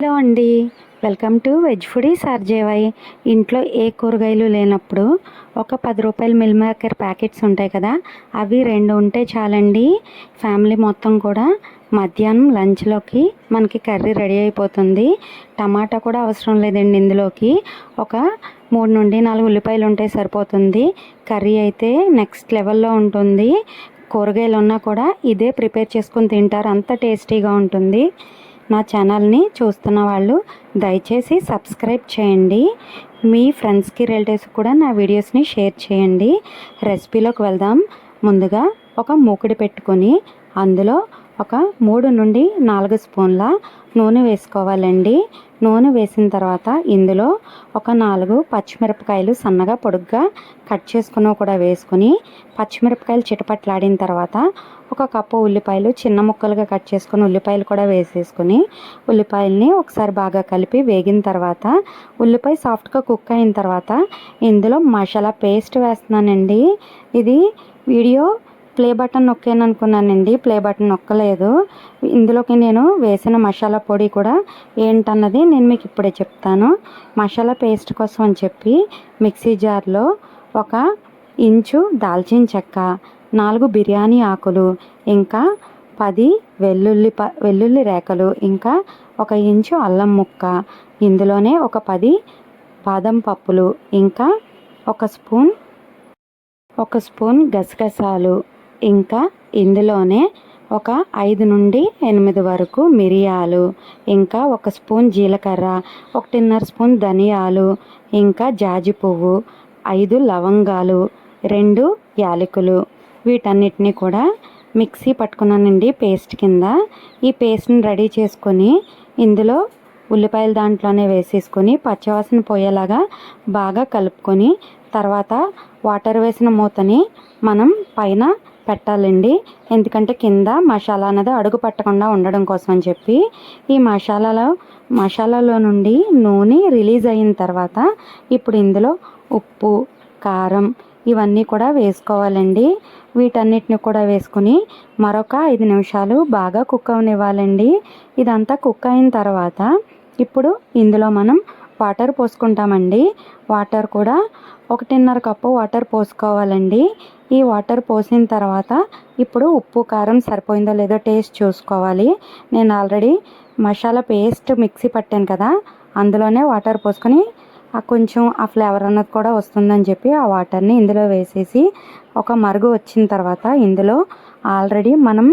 Hello అండి. Welcome to veg foodie సార్జేవై ఇంట్లో ఏ కూరగాయలు లేనప్పుడు ఒక పది రూపాయల మిల్ మేకర్ ప్యాకెట్స్ ఉంటాయి కదా అవి రెండు ఉంటే చాలండి. ఫ్యామిలీ మొత్తం కూడా మధ్యాహ్నం లంచ్లోకి మనకి కర్రీ రెడీ అయిపోతుంది. టమాటా కూడా అవసరం లేదండి ఇందులోకి. ఒక మూడు నుండి నాలుగు ఉల్లిపాయలు ఉంటే సరిపోతుంది. కర్రీ అయితే నెక్స్ట్ లెవెల్లో ఉంటుంది. కూరగాయలు ఉన్నా కూడా ఇదే ప్రిపేర్ చేసుకొని తింటారు. అంత టేస్టీగా ఉంటుంది. నా ఛానల్ని చూస్తున్న వాళ్ళు దయచేసి సబ్స్క్రైబ్ చేయండి. మీ ఫ్రెండ్స్కి రిలేటివ్స్ కూడా నా వీడియోస్ని షేర్ చేయండి. రెసిపీలోకి వెళ్దాం. ముందుగా ఒక మూకుడి పెట్టుకొని అందులో ఒక మూడు నుండి నాలుగు స్పూన్ల నూనె వేసుకోవాలండి. నూనె వేసిన తర్వాత ఇందులో ఒక నాలుగు పచ్చిమిరపకాయలు సన్నగా పొడుగ్గా కట్ చేసుకుని కూడా వేసుకుని పచ్చిమిరపకాయలు చిటపట్లాడిన తర్వాత ఒక కప్పు ఉల్లిపాయలు చిన్న ముక్కలుగా కట్ చేసుకుని ఉల్లిపాయలు కూడా వేసేసుకుని ఉల్లిపాయల్ని ఒకసారి బాగా కలిపి వేగిన తర్వాత ఉల్లిపాయ సాఫ్ట్గా కుక్ అయిన తర్వాత ఇందులో మసాలా పేస్ట్ వేస్తున్నానండి. ఇది వీడియో ప్లే బటన్ నొక్కాను అనుకున్నానండి. ప్లే బటన్ నొక్కలేదు. ఇందులోకి నేను వేసిన మసాలా పొడి కూడా ఏంటన్నది నేను మీకు ఇప్పుడే చెప్తాను. మసాలా పేస్ట్ కోసం అని చెప్పి మిక్సీ జార్లో ఒక ఇంచు దాల్చిన చెక్క నాలుగు బిర్యానీ ఆకులు ఇంకా పది వెల్లుల్లి ప వెల్లుల్లి రేఖలు ఇంకా ఒక ఇంచు అల్లం ముక్క ఇందులోనే ఒక పది బాదం పప్పులు ఇంకా ఒక స్పూన్ ఒక స్పూన్ గసగసాలు ఇంకా ఇందులోనే ఒక ఐదు నుండి ఎనిమిది వరకు మిరియాలు ఇంకా ఒక స్పూన్ జీలకర్ర ఒకటిన్నర స్పూన్ ధనియాలు ఇంకా జాజి పువ్వు ఐదు లవంగాలు రెండు యాలకులు. వీటన్నిటిని కూడా మిక్సీ పట్టుకున్నానండి పేస్ట్ కింద ఈ పేస్ట్ని రెడీ చేసుకొని ఇందులో ఉల్లిపాయలు దాంట్లోనే వేసేసుకొని పచ్చవాసన పోయేలాగా బాగా కలుపుకొని తర్వాత వాటర్ వేసిన మూతని మనం పైన పెట్టాలండి. ఎందుకంటే కింద మసాలా అనేది అడుగు పట్టకుండా ఉండడం కోసం అని చెప్పి ఈ మసాలాలో మసాలాలో నుండి నూనె రిలీజ్ అయిన తర్వాత ఇప్పుడు ఇందులో ఉప్పు కారం ఇవన్నీ కూడా వేసుకోవాలండి. వీటన్నిటిని కూడా వేసుకుని మరొక ఐదు నిమిషాలు బాగా కుక్ అవనివ్వాలండి. ఇదంతా కుక్ అయిన తర్వాత ఇప్పుడు ఇందులో మనం వాటర్ పోసుకుంటామండి. వాటర్ కూడా ఒకటిన్నర కప్పు వాటర్ పోసుకోవాలండి. ఈ వాటర్ పోసిన తర్వాత ఇప్పుడు ఉప్పు కారం సరిపోయిందో లేదో టేస్ట్ చూసుకోవాలి. నేను ఆల్రెడీ మసాలా పేస్ట్ మిక్సీ పట్టాను కదా అందులోనే వాటర్ పోసుకొని కొంచెం ఆ ఫ్లేవర్ అన్నది కూడా వస్తుందని చెప్పి ఆ వాటర్ని ఇందులో వేసేసి ఒక మరుగు వచ్చిన తర్వాత ఇందులో ఆల్రెడీ మనం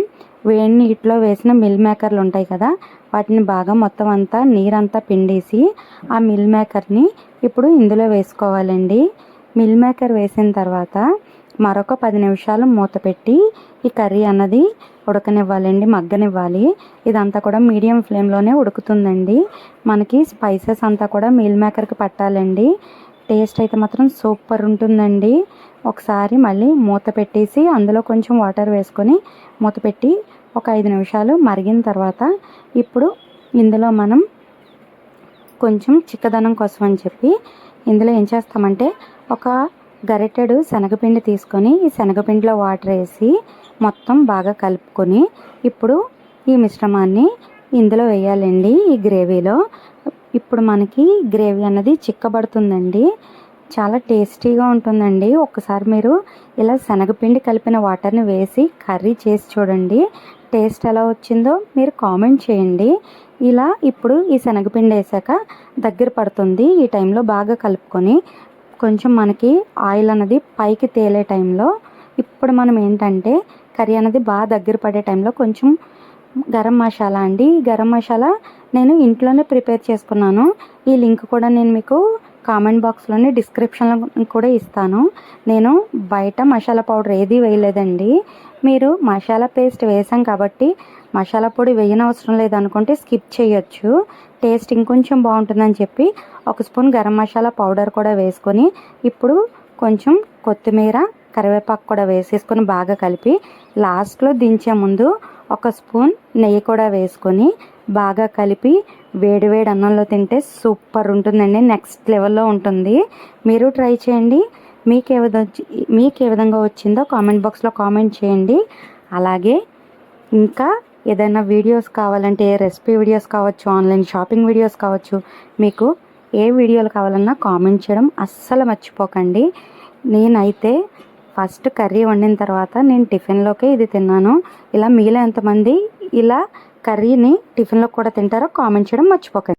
వేడి నీటిలో వేసిన మిల్ మేకర్లు ఉంటాయి కదా వాటిని బాగా మొత్తం అంతా నీరంతా పిండేసి ఆ మిల్ మేకర్ని ఇప్పుడు ఇందులో వేసుకోవాలండి. మిల్ మేకర్ వేసిన తర్వాత మరొక పది నిమిషాలు మూత పెట్టి ఈ కర్రీ అన్నది ఉడకనివ్వాలండి మగ్గనివ్వాలి. ఇదంతా కూడా మీడియం ఫ్లేమ్లోనే ఉడుకుతుందండి. మనకి స్పైసెస్ అంతా కూడా మీల్ మేకర్కి పట్టాలండి. టేస్ట్ అయితే మాత్రం సూపర్ ఉంటుందండి. ఒకసారి మళ్ళీ మూత పెట్టేసి అందులో కొంచెం వాటర్ వేసుకొని మూత పెట్టి ఒక ఐదు నిమిషాలు మరిగిన తర్వాత ఇప్పుడు ఇందులో మనం కొంచెం చిక్కదనం కోసం అని చెప్పి ఇందులో ఏం చేస్తామంటే ఒక గరిటెడు శనగపిండి తీసుకొని ఈ శనగపిండిలో వాటర్ వేసి మొత్తం బాగా కలుపుకొని ఇప్పుడు ఈ మిశ్రమాన్ని ఇందులో వేయాలండి ఈ గ్రేవీలో. ఇప్పుడు మనకి గ్రేవీ అన్నది చిక్కబడుతుందండి. చాలా టేస్టీగా ఉంటుందండి. ఒకసారి మీరు ఇలా శనగపిండి కలిపిన వాటర్ని వేసి కర్రీ చేసి చూడండి. టేస్ట్ ఎలా వచ్చిందో మీరు కామెంట్ చేయండి. ఇలా ఇప్పుడు ఈ శనగపిండి వేసాక దగ్గర పడుతుంది. ఈ టైంలో బాగా కలుపుకొని కొంచెం మనకి ఆయిల్ అనేది పైకి తేలే టైంలో ఇప్పుడు మనం ఏంటంటే కర్రీ అనేది బాగా దగ్గర పడే టైంలో కొంచెం గరం మసాలా అండి. గరం మసాలా నేను ఇంట్లోనే ప్రిపేర్ చేసుకున్నాను. ఈ లింక్ కూడా నేను మీకు కామెంట్ బాక్స్లోని డిస్క్రిప్షన్లో కూడా ఇస్తాను. నేను బయట మసాలా పౌడర్ ఏది వేయలేదండి. మీరు మసాలా పేస్ట్ వేసాం కాబట్టి మసాలా పొడి వేయనవసరం లేదనుకుంటే స్కిప్ చేయొచ్చు. టేస్ట్ ఇంకొంచెం బాగుంటుందని చెప్పి ఒక స్పూన్ గరం మసాలా పౌడర్ కూడా వేసుకొని ఇప్పుడు కొంచెం కొత్తిమీర కరివేపాకు కూడా వేసేసుకొని బాగా కలిపి లాస్ట్లో దించే ముందు ఒక స్పూన్ నెయ్యి కూడా వేసుకొని బాగా కలిపి వేడివేడి అన్నంలో తింటే సూపర్ ఉంటుందండి. నెక్స్ట్ లెవెల్లో ఉంటుంది. మీరు ట్రై చేయండి. మీకు ఏ విధంగా మీకు ఏ విధంగా వచ్చిందో కామెంట్ బాక్స్లో కామెంట్ చేయండి. అలాగే ఇంకా ఏదైనా వీడియోస్ కావాలంటే ఏ రెసిపీ వీడియోస్ కావచ్చు ఆన్లైన్ షాపింగ్ వీడియోస్ కావచ్చు మీకు ఏ వీడియోలు కావాలన్నా కామెంట్ చేయడం అస్సలు మర్చిపోకండి. నేనైతే ఫస్ట్ కర్రీ వండిన తర్వాత నేను టిఫిన్లోకే ఇది తిన్నాను. ఇలా మీలో ఎంతమంది ఇలా కర్రీని టిఫిన్లో కూడా తింటారో కామెంట్ చేయడం మర్చిపోకండి.